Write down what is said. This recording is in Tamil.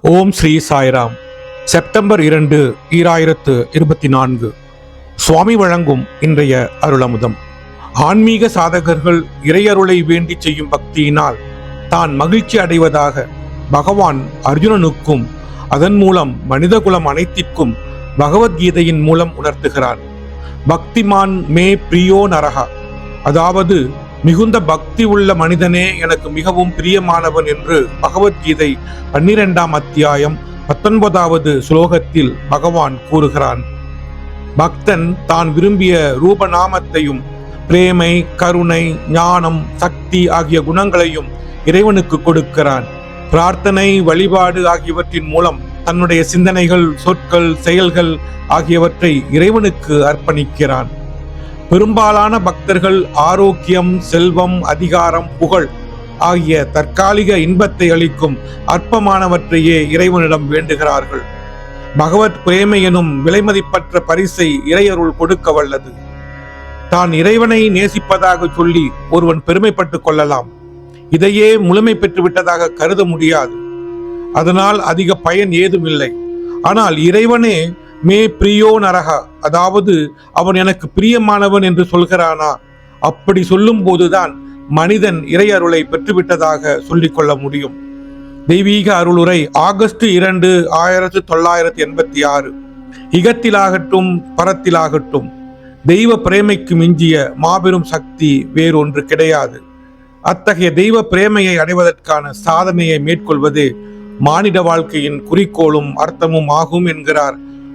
ஓம் ஸ்ரீ சாய்ராம். செப்டம்பர் இரண்டு ஈராயிரத்து இருபத்தி நான்கு. சுவாமி வழங்கும் இன்றைய அருளமுதம். ஆன்மீக சாதகர்கள் இறையருளை வேண்டி செய்யும் பக்தியினால் தான் மகிழ்ச்சி அடைவதாக பகவான் அர்ஜுனனுக்கும் அதன் மூலம் மனிதகுலம் அனைத்திற்கும் பகவத்கீதையின் மூலம் உணர்த்துகிறார். பக்திமான் மே பிரியோ நரகா அதாவது மிகுந்த பக்தி உள்ள மனிதனே எனக்கு மிகவும் பிரியமானவன் என்று பகவத்கீதை பன்னிரெண்டாம் அத்தியாயம் பத்தொன்பதாவது ஸ்லோகத்தில் பகவான் கூறுகிறான். பக்தன் தான் விரும்பிய ரூபநாமத்தையும் பிரேமை கருணை ஞானம் சக்தி ஆகிய குணங்களையும் இறைவனுக்கு கொடுக்கிறான். பிரார்த்தனை வழிபாடு ஆகியவற்றின் மூலம் தன்னுடைய சிந்தனைகள் சொற்கள் செயல்கள் ஆகியவற்றை இறைவனுக்கு அர்ப்பணிக்கிறான். பெரும்பாலான பக்தர்கள் ஆரோக்கியம் செல்வம் அதிகாரம் புகழ் ஆகிய தற்காலிக இன்பத்தை அளிக்கும் அற்பமானவற்றையே இறைவனிடம் வேண்டுகிறார்கள். பகவத் பிரேமை எனும் விலைமதிப்பற்ற பரிசை இறையருள் கொடுக்க வல்லது. தான் இறைவனை நேசிப்பதாக சொல்லி ஒருவன் பெருமைப்பட்டுக் கொள்ளலாம். இதையே முழுமை பெற்று விட்டதாக கருத முடியாது. அதனால் அதிக பயன் ஏதும் இல்லை ஆனால் இறைவனே மே பிரியோ நரகா. அதாவது அவன் எனக்கு பிரியமானவன் என்று சொல்கிறானா? அப்படி சொல்லும் போதுதான் மனிதன் இறையருளை பெற்றுவிட்டதாக சொல்லிக்கொள்ள முடியும். தெய்வீக அருளுரை ஆகஸ்ட் இரண்டு ஆயிரத்தி தொள்ளாயிரத்தி எண்பத்தி ஆறு இகத்திலாகட்டும் பரத்திலாகட்டும். தெய்வ பிரேமைக்கு மிஞ்சிய மாபெரும் சக்தி வேறொன்று கிடையாது. அத்தகைய தெய்வ பிரேமையை அடைவதற்கான சாதனையை மேற்கொள்வது மானிட வாழ்க்கையின் குறிக்கோளும் அர்த்தமும் ஆகும் என்கிறார்